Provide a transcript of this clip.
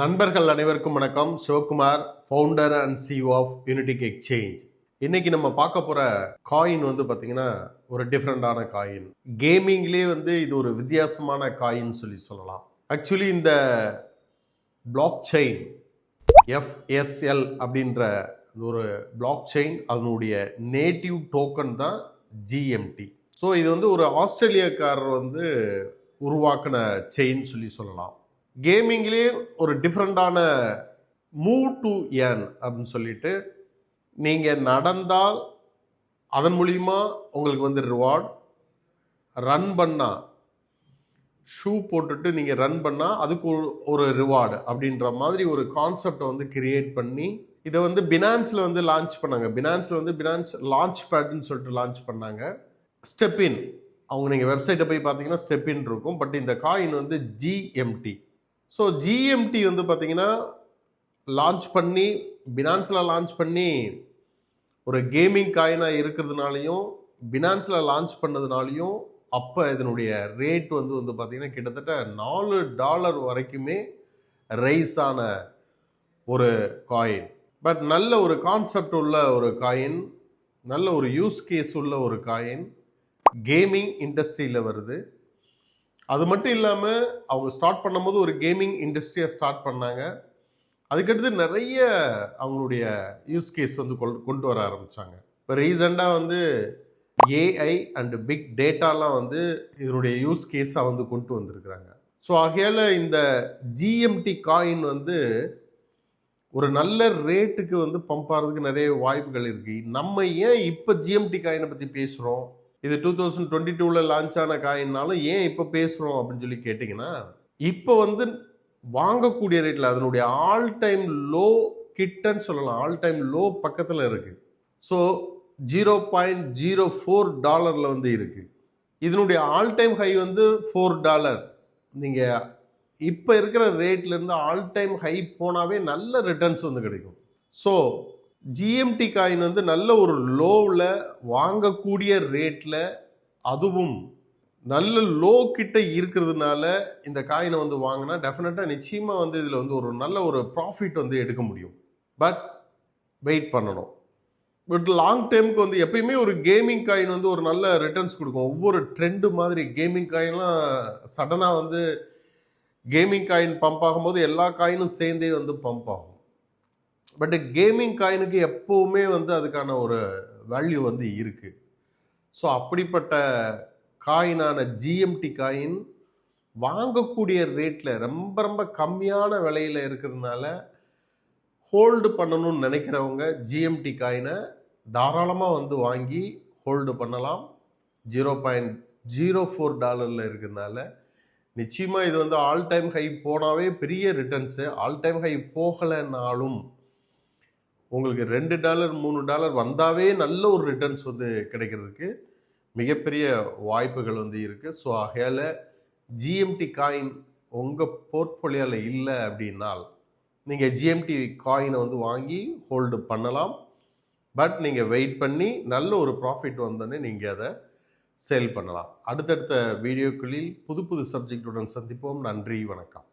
நண்பர்கள் அனைவருக்கும் வணக்கம். Sivakumar founder and CEO of Unitic exchange இன்னைக்கு நம்ம பார்க்க போகிற காயின் வந்து பார்த்தீங்கன்னா ஒரு டிஃப்ரெண்டான காயின் கேமிங்லேயே வந்து இது ஒரு வித்தியாசமான காயின் சொல்லி சொல்லலாம். ஆக்சுவலி இந்த பிளாக் செயின் எஃப்எஸ்எல் அப்படின்ற ஒரு பிளாக் செயின் அதனுடைய நேட்டிவ் டோக்கன் தான் ஜிஎம்டி ஸோ இது வந்து ஒரு ஆஸ்திரேலியக்காரர் வந்து உருவாக்கின செயின் சொல்லி சொல்லலாம். கேமிங்லேயே ஒரு டிஃப்ரெண்டான மூவ் டு ஏர்ன் அப்படின்னு சொல்லிட்டு நீங்கள் நடந்தால் அதன் மூலிமா உங்களுக்கு வந்து ரிவார்ட் ரன் பண்ணால் ஷூ போட்டுட்டு நீங்கள் ரன் பண்ணால் அதுக்கு ஒரு ஒரு ரிவார்டு அப்படின்ற மாதிரி ஒரு கான்செப்டை வந்து கிரியேட் பண்ணி இதை வந்து பினான்ஸில் வந்து லான்ச் பண்ணாங்க. பினான்ஸில் வந்து பினான்ஸ் லான்ச் பேட்னு சொல்லிட்டு லான்ச் பண்ணாங்க. ஸ்டெப்பின் அவங்க நீங்கள் வெப்சைட்டை போய் பார்த்தீங்கன்னா ஸ்டெப்பின் இருக்கும். பட் இந்த காயின் வந்து ஜிஎம்டி ஸோ ஜிஎம்டி வந்து பார்த்தீங்கன்னா லான்ச் பண்ணி பினான்ஸில் லான்ச் பண்ணி ஒரு கேமிங் காயினாக இருக்கிறதுனாலையும் பினான்ஸில் லான்ச் பண்ணதுனாலையும் அப்போ இதனுடைய ரேட் வந்து வந்து பார்த்திங்கன்னா கிட்டத்தட்ட நாலு டாலர் வரைக்குமே ரைஸ் ஆன ஒரு காயின் பட் நல்ல ஒரு கான்செப்ட் உள்ள ஒரு காயின் நல்ல ஒரு யூஸ் கேஸ் உள்ள ஒரு காயின் கேமிங் இண்டஸ்ட்ரியில் வருது. அது மட்டும் இல்லாமல் அவங்க ஸ்டார்ட் பண்ணும்போது ஒரு கேமிங் இண்டஸ்ட்ரியை ஸ்டார்ட் பண்ணாங்க. அதுக்கடுத்து நிறைய அவங்களுடைய யூஸ் கேஸ் வந்து கொள் கொண்டு வர ஆரம்பித்தாங்க இப்போ ரீசெண்டாக வந்து ஏஐ அண்டு பிக் டேட்டாலாம் வந்து இதனுடைய யூஸ் கேஸாக வந்து கொண்டு வந்திருக்கிறாங்க. ஸோ ஆகையால் இந்த ஜிஎம்டி காயின் வந்து ஒரு நல்ல ரேட்டுக்கு வந்து பம்ப் ஆகிறதுக்கு நிறைய வாய்ப்புகள் இருக்குது நம்ம ஏன் இப்போ ஜிஎம்டி காயினை பற்றி பேசுகிறோம் இது டூ தௌசண்ட் டுவெண்ட்டி டூவில் லான்ச் ஆன காயின்னாலும் ஏன் இப்போ பேசுகிறோம் அப்படின்னு சொல்லி கேட்டிங்கன்னா இப்போ வந்து வாங்கக்கூடிய ரேட்டில் அதனுடைய ஆல் டைம் லோ கிட்டன்னு சொல்லலாம். ஆல் டைம் லோ பக்கத்தில் இருக்குது so zero point zero four டாலரில் வந்து இருக்குது இதனுடைய ஆல் டைம் ஹை வந்து ஃபோர் டாலர் நீங்கள் இப்போ இருக்கிற ரேட்லேருந்து ஆல் டைம் ஹை போனாவே நல்ல ரிட்டர்ன்ஸ் வந்து கிடைக்கும். ஸோ ஜிஎம்டி காயின் வந்து நல்ல ஒரு லோவில் வாங்கக்கூடிய ரேட்டில் அதுவும் நல்ல லோ கிட்ட இருக்கிறதுனால இந்த காயினை வந்து வாங்கினா டெஃபினட்டாக நிச்சயமாக வந்து இதில் வந்து ஒரு நல்ல ஒரு ப்ராஃபிட் வந்து எடுக்க முடியும். பட் வெயிட் பண்ணணும். பட் லாங் டைமுக்கு வந்து எப்பயுமே ஒரு கேமிங் காயின் வந்து ஒரு நல்ல ரிட்டர்ன்ஸ் கொடுக்கும். ஒவ்வொரு ட்ரெண்டு மாதிரி கேமிங் காயின்லாம் சடனாக வந்து கேமிங் காயின் பம்ப் ஆகும்போது எல்லா காயினும் சேர்ந்தே வந்து பம்ப் ஆகும். பட் கேமிங் காயினுக்கு எப்போவுமே வந்து அதுக்கான ஒரு வேல்யூ வந்து இருக்குது ஸோ அப்படிப்பட்ட காயினான ஜிஎம்டி காயின் வாங்கக்கூடிய ரேட்டில் ரொம்ப ரொம்ப கம்மியான விலையில் இருக்கிறதுனால ஹோல்டு பண்ணணும்னு நினைக்கிறவங்க ஜிஎம்டி காயினை தாராளமாக வந்து வாங்கி ஹோல்டு பண்ணலாம். ஜீரோ பாயிண்ட் ஜீரோ ஃபோர் டாலரில் இருக்கிறதுனால நிச்சயமாக இது வந்து ஆல் டைம் ஹை போனாவே பெரிய ரிட்டர்ன்ஸு ஆல் டைம் ஹை போகலைன்னாலும் உங்களுக்கு ரெண்டு டாலர் மூணு டாலர் வந்தாவே நல்ல ஒரு ரிட்டர்ன்ஸ் வந்து கிடைக்கிறதுக்கு மிகப்பெரிய வாய்ப்புகள் வந்து இருக்குது ஸோ ஆகையால் ஜிஎம்டி காயின் உங்கள் போர்ட்ஃபோலியோவில் இல்லை அப்படின்னால் நீங்கள் ஜிஎம்டி காயினை வந்து வாங்கி ஹோல்டு பண்ணலாம். பட் நீங்கள் வெயிட் பண்ணி நல்ல ஒரு ப்ராஃபிட் வந்தோடனே நீங்கள் அதை சேல் பண்ணலாம். அடுத்தடுத்த வீடியோக்களில் புது புது சப்ஜெக்டுடன் சந்திப்போம். நன்றி வணக்கம்.